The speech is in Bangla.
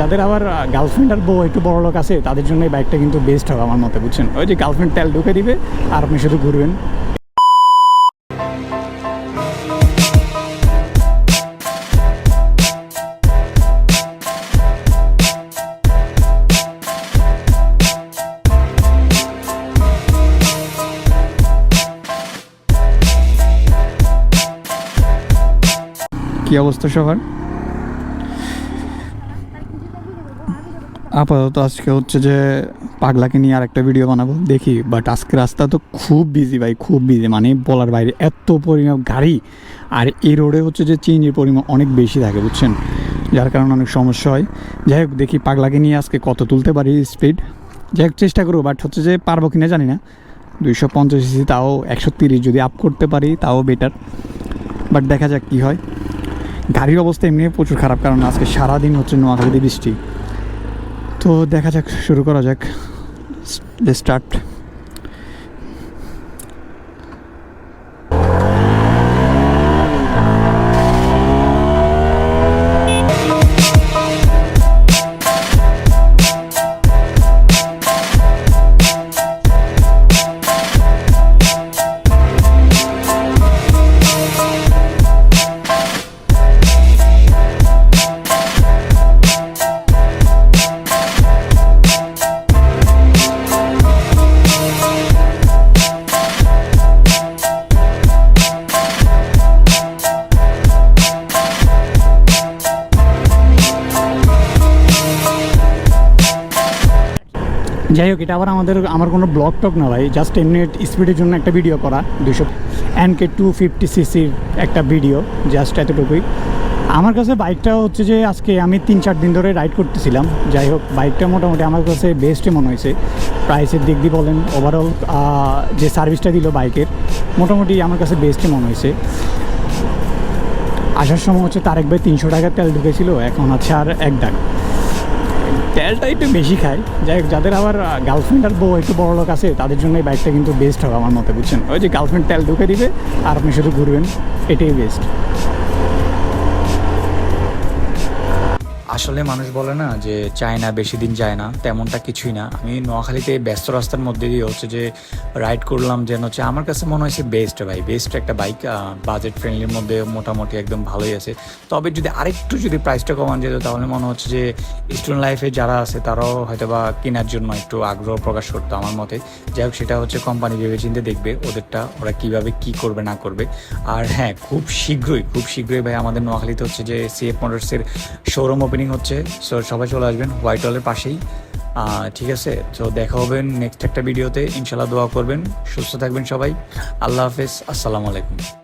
যাদের আবার গার্লফ্রেন্ড আর বউ একটু বড় লোক আছে, তাদের জন্য এই বাইকটা কিন্তু বেস্ট হবে আমার মতে, বুঝছেন? ওই যে গার্লফ্রেন্ড তেল ঢুকে দিবে, আর আপনি শুধু ঘুরবেন। কি অবস্থা, সবার? আপাতত আজকে হচ্ছে যে পাগলাকে নিয়ে আর একটা ভিডিও বানাবো, দেখি। বাট আজকে রাস্তা তো খুব বিজি ভাই, খুব বিজি মানে বলার বাইরে এত পরিমাণ গাড়ি, আর এই রোডে হচ্ছে যে চেঞ্জের পরিমাণ অনেক বেশি থাকে, বুঝছেন? যার কারণে অনেক সমস্যা হয়। যাই হোক, দেখি পাগলাকে নিয়ে আজকে কত তুলতে পারি স্পিড যাই হোক, চেষ্টা করব বাট হচ্ছে যে পারব কিনা জানি না। দুইশো পঞ্চাশ সিসি তাও একশো তিরিশ যদি আপ করতে পারি, তাও বেটার বাট দেখা যাক কী হয়। গাড়ির অবস্থা এমনি প্রচুর খারাপ, কারণ আজকে সারাদিন হচ্ছে নোয়াখালীতে বৃষ্টি। তো দেখা যাক শুরু করা যাক। স্টার্ট যাই হোক, এটা আবার আমাদের, আমার কোনো ব্লগ টক না ভাই জাস্ট এমনি স্পিডের জন্য একটা ভিডিও করা দুশো এনকে টু ফিফটি সিসির একটা ভিডিও জাস্ট এতটুকুই। আমার কাছে বাইকটা হচ্ছে যে, আজকে আমি তিন চার দিন ধরে রাইড করতেছিলাম। যাই হোক বাইকটা মোটামুটি আমার কাছে বেস্টই মনে হয়েছে। প্রাইসের দিক দিয়ে বলেন ওভারঅল যে সার্ভিসটা দিল বাইকের মোটামুটি আমার কাছে বেস্টই মনে হয়েছে। আসার সময় হচ্ছে তারেক ভাই তিনশো টাকার তেল ঢুকেছিল, এখন আছে আর এক ডাক। তেলটা একটু বেশি খায় যাই যাদের আবার গার্লফ্রেন্ড আর বউ একটু বড় লোক আছে, তাদের জন্য এই বাইকটা কিন্তু বেস্ট হবে আমার মতে, বুঝছেন? ওই যে গার্লফ্রেন্ড তেল ঢুকে দিবে, আর আপনি শুধু ঘুরবেন, এটাই বেস্ট আসলে মানুষ বলে না যে চায় না, বেশি দিন যায় না, তেমনটা কিছুই না। আমি নোয়াখালীতে ব্যস্ত রাস্তার মধ্যে দিয়ে হচ্ছে যে রাইড করলাম যেন হচ্ছে আমার কাছে মনে হয়েছে বেস্ট ভাই। বেস্ট একটা বাইক বাজেট ফ্রেন্ডলির মধ্যে মোটামুটি একদম ভালোই আছে। তবে যদি আরেকটু যদি প্রাইসটা কমান যেত, তাহলে মনে হচ্ছে যে স্টুডেন্ট লাইফে যারা আছে, তারাও হয়তো বা কেনার জন্য একটু আগ্রহ প্রকাশ করতো আমার মতে। যাই হোক, সেটা হচ্ছে কোম্পানি ভেবে চিন্তে দেখবে ওদেরটা, ওরা কীভাবে কি করবে, না করবে। আর হ্যাঁ খুব শীঘ্রই খুব শীঘ্রই ভাই, আমাদের নোয়াখালীতে হচ্ছে যে সিএফ মোটরসের শোরুম ওপেনিং হচ্ছে। সো সবাই চলে আসবেন হোয়াইট হলের পাশেই। ঠিক আছে? তো দেখা হবেন নেক্সট একটা ভিডিওতে ইনশাল্লাহ দোয়া করবেন। সুস্থ থাকবেন সবাই। আল্লাহ হাফেজ। আসসালামু আলাইকুম।